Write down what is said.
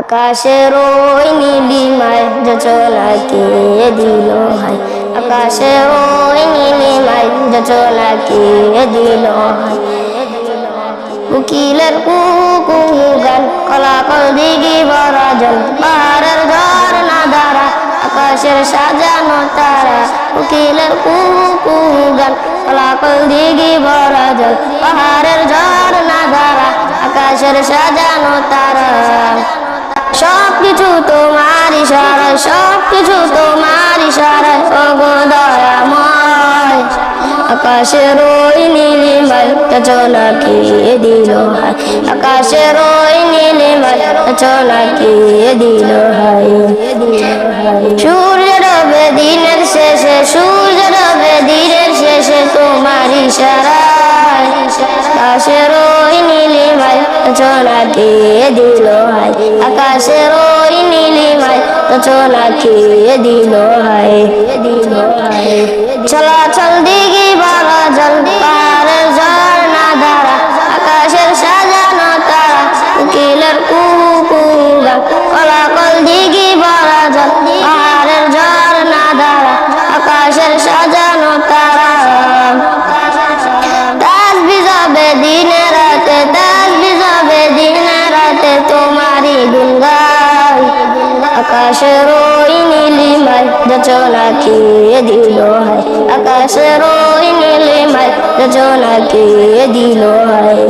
আকাশের ওই নীলিমায় যোচনাকে দিল হাই আকাশের ওই নীলিমায় যোচনাকে দিল হাই উকিলের কুকু গান, কলাকল দিঘি ভরা জল, পাহাড়ের ঝড় না দ্বারা আকাশের সাজানো তারা। উকিলের কুকু গান, কলাকল দিঘি ভরা জল, পাহাড়ের ঝড় না দ্বারা আকাশের সাজানো তারা। তোমার ইশারায় সব কিছু তোমার ইশারায়। ওগো দয়াময়, আকাশের ওই নীলিমায় চলা কে দিল হায়? আকাশের ওই নীলিমায় চলা কে দিল হায়? সূর্য রবে দিনের শেষে সূর্য রবে দিনের শেষে তোমার ইশারায়। আকাশের ওই নীলিমায় চলা কে দিল হায়? আকাশের ওই নীলিমায় দিল হায় দিল হায় বাবা জল ধারা আকাশের সাজানো তারা উকিলের কুকু গান কলাকল ভরা জল ধারা আকাশের সাজানো তারা তাস বিজাবে দিনে রাতে তাস বিজাবে দিনে রাতে, তোমারই গুন গাই আকাশের ওই নীলিমায় যোচনা কে দিল হায়? আকাশের ওই নীলিমায় যোচনা কে দিল হায়?